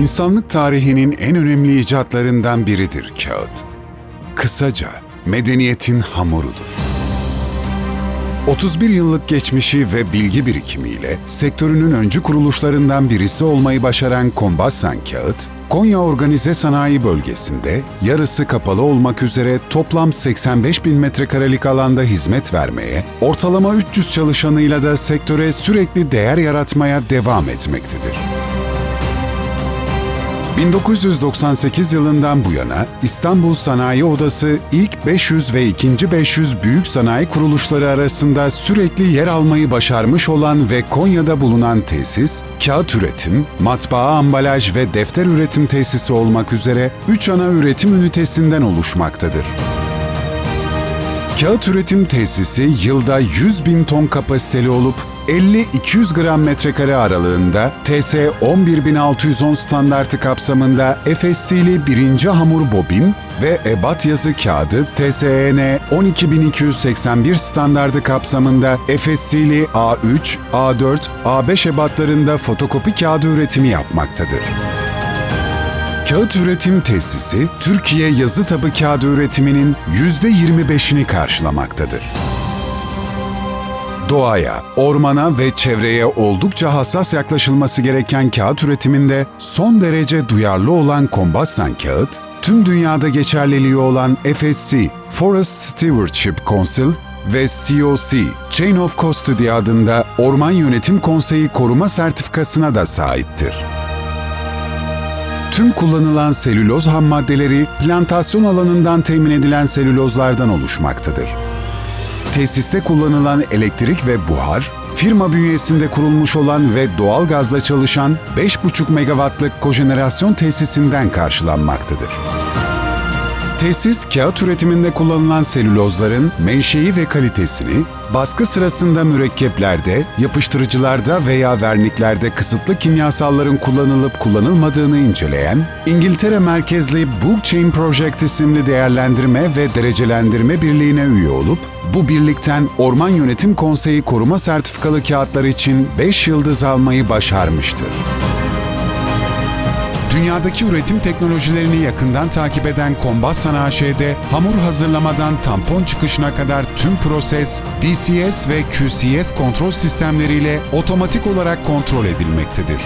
İnsanlık tarihinin en önemli icatlarından biridir kağıt. Kısaca medeniyetin hamurudur. 31 yıllık geçmişi ve bilgi birikimiyle sektörünün öncü kuruluşlarından birisi olmayı başaran Kombasan Kağıt, Konya Organize Sanayi Bölgesi'nde yarısı kapalı olmak üzere toplam 85 bin metrekarelik alanda hizmet vermeye, ortalama 300 çalışanıyla da sektöre sürekli değer yaratmaya devam etmektedir. 1998 yılından bu yana İstanbul Sanayi Odası ilk 500 ve ikinci 500 büyük sanayi kuruluşları arasında sürekli yer almayı başarmış olan ve Konya'da bulunan tesis, kağıt üretim, matbaa ambalaj ve defter üretim tesisi olmak üzere 3 ana üretim ünitesinden oluşmaktadır. Kağıt üretim tesisi yılda 100 bin ton kapasiteli olup 50-200 gram metrekare aralığında TS 11610 standartı kapsamında FSC'li birinci hamur bobin ve ebat yazı kağıdı TSEN 12281 standardı kapsamında FSC'li A3, A4, A5 ebatlarında fotokopi kağıdı üretimi yapmaktadır. Kağıt üretim tesisi, Türkiye yazı tabı kağıdı üretiminin %25'ini karşılamaktadır. Doğaya, ormana ve çevreye oldukça hassas yaklaşılması gereken kağıt üretiminde son derece duyarlı olan Kombasan kağıt, tüm dünyada geçerliliği olan FSC, Forest Stewardship Council ve COC, Chain of Custody adında Orman Yönetim Konseyi koruma sertifikasına da sahiptir. Tüm kullanılan selüloz ham maddeleri plantasyon alanından temin edilen selülozlardan oluşmaktadır. Tesiste kullanılan elektrik ve buhar, firma bünyesinde kurulmuş olan ve doğal gazla çalışan 5,5 megawattlık kojenerasyon tesisinden karşılanmaktadır. Tesis, kağıt üretiminde kullanılan selülozların menşei ve kalitesini, baskı sırasında mürekkeplerde, yapıştırıcılarda veya verniklerde kısıtlı kimyasalların kullanılıp kullanılmadığını inceleyen, İngiltere merkezli Book Chain Project isimli değerlendirme ve derecelendirme birliğine üye olup, bu birlikten Orman Yönetim Konseyi koruma sertifikalı kağıtlar için 5 yıldız almayı başarmıştır. Dünyadaki üretim teknolojilerini yakından takip eden Kombasan AŞ'de hamur hazırlamadan tampon çıkışına kadar tüm proses DCS ve QCS kontrol sistemleriyle otomatik olarak kontrol edilmektedir.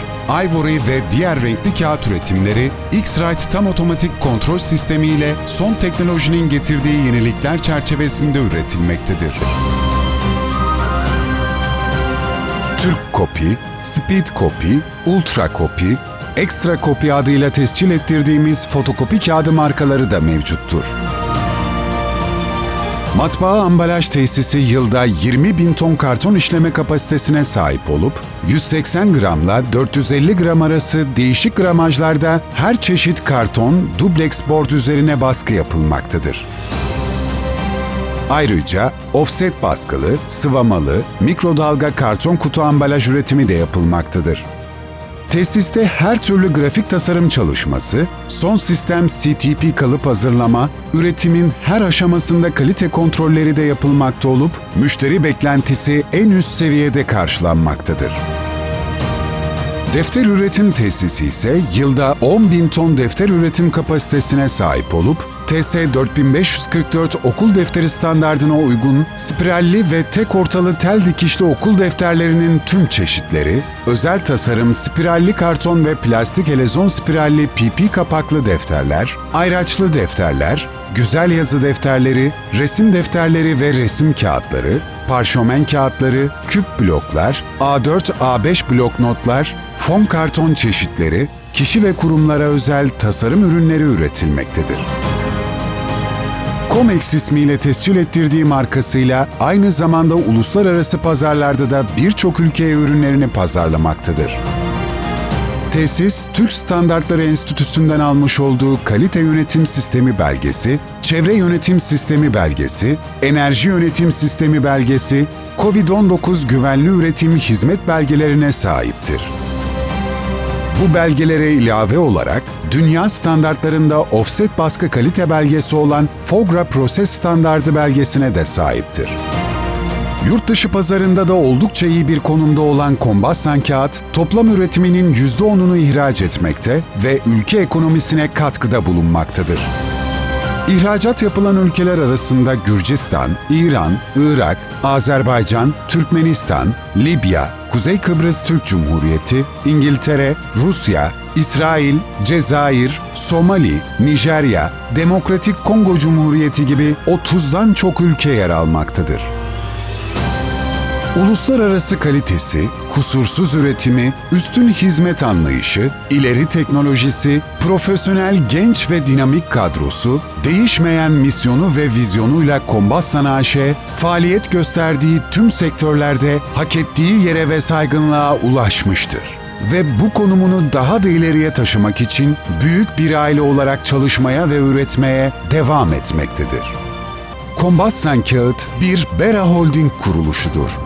Ivory ve diğer renkli kağıt üretimleri X-Rite tam otomatik kontrol sistemi ile son teknolojinin getirdiği yenilikler çerçevesinde üretilmektedir. Türk Copy, Speed Copy, Ultra Copy, Ekstra Copy adıyla tescil ettirdiğimiz fotokopi kağıdı markaları da mevcuttur. Matbaa ambalaj tesisi yılda 20 bin ton karton işleme kapasitesine sahip olup, 180 gramla 450 gram arası değişik gramajlarda her çeşit karton, dubleks board üzerine baskı yapılmaktadır. Ayrıca offset baskılı, sıvamalı, mikrodalga karton kutu ambalaj üretimi de yapılmaktadır. Tesiste her türlü grafik tasarım çalışması, son sistem CTP kalıp hazırlama, üretimin her aşamasında kalite kontrolleri de yapılmakta olup, müşteri beklentisi en üst seviyede karşılanmaktadır. Defter üretim tesisi ise yılda 10 bin ton defter üretim kapasitesine sahip olup, TS 4544 okul defteri standardına uygun spiralli ve tek ortalı tel dikişli okul defterlerinin tüm çeşitleri, özel tasarım spiralli karton ve plastik helezon spiralli PP kapaklı defterler, ayraçlı defterler, güzel yazı defterleri, resim defterleri ve resim kağıtları, parşömen kağıtları, küp bloklar, A4, A5 blok notlar, fon karton çeşitleri, kişi ve kurumlara özel tasarım ürünleri üretilmektedir. Comex ismiyle tescil ettirdiği markasıyla aynı zamanda uluslararası pazarlarda da birçok ülkeye ürünlerini pazarlamaktadır. Tesis, Türk Standartları Enstitüsü'nden almış olduğu Kalite Yönetim Sistemi belgesi, Çevre Yönetim Sistemi belgesi, Enerji Yönetim Sistemi belgesi, COVID-19 Güvenli Üretim Hizmet belgelerine sahiptir. Bu belgelere ilave olarak dünya standartlarında offset baskı kalite belgesi olan FOGRA Proses Standardı belgesine de sahiptir. Yurt dışı pazarında da oldukça iyi bir konumda olan Kombassan Kağıt, toplam üretiminin %10'unu ihraç etmekte ve ülke ekonomisine katkıda bulunmaktadır. İhracat yapılan ülkeler arasında Gürcistan, İran, Irak, Azerbaycan, Türkmenistan, Libya, Kuzey Kıbrıs Türk Cumhuriyeti, İngiltere, Rusya, İsrail, Cezayir, Somali, Nijerya, Demokratik Kongo Cumhuriyeti gibi 30'dan çok ülke yer almaktadır. Uluslararası kalitesi, kusursuz üretimi, üstün hizmet anlayışı, ileri teknolojisi, profesyonel genç ve dinamik kadrosu, değişmeyen misyonu ve vizyonuyla Kombassan AŞ, faaliyet gösterdiği tüm sektörlerde hak ettiği yere ve saygınlığa ulaşmıştır. Ve bu konumunu daha da ileriye taşımak için büyük bir aile olarak çalışmaya ve üretmeye devam etmektedir. Kombassan Kağıt bir Bera Holding kuruluşudur.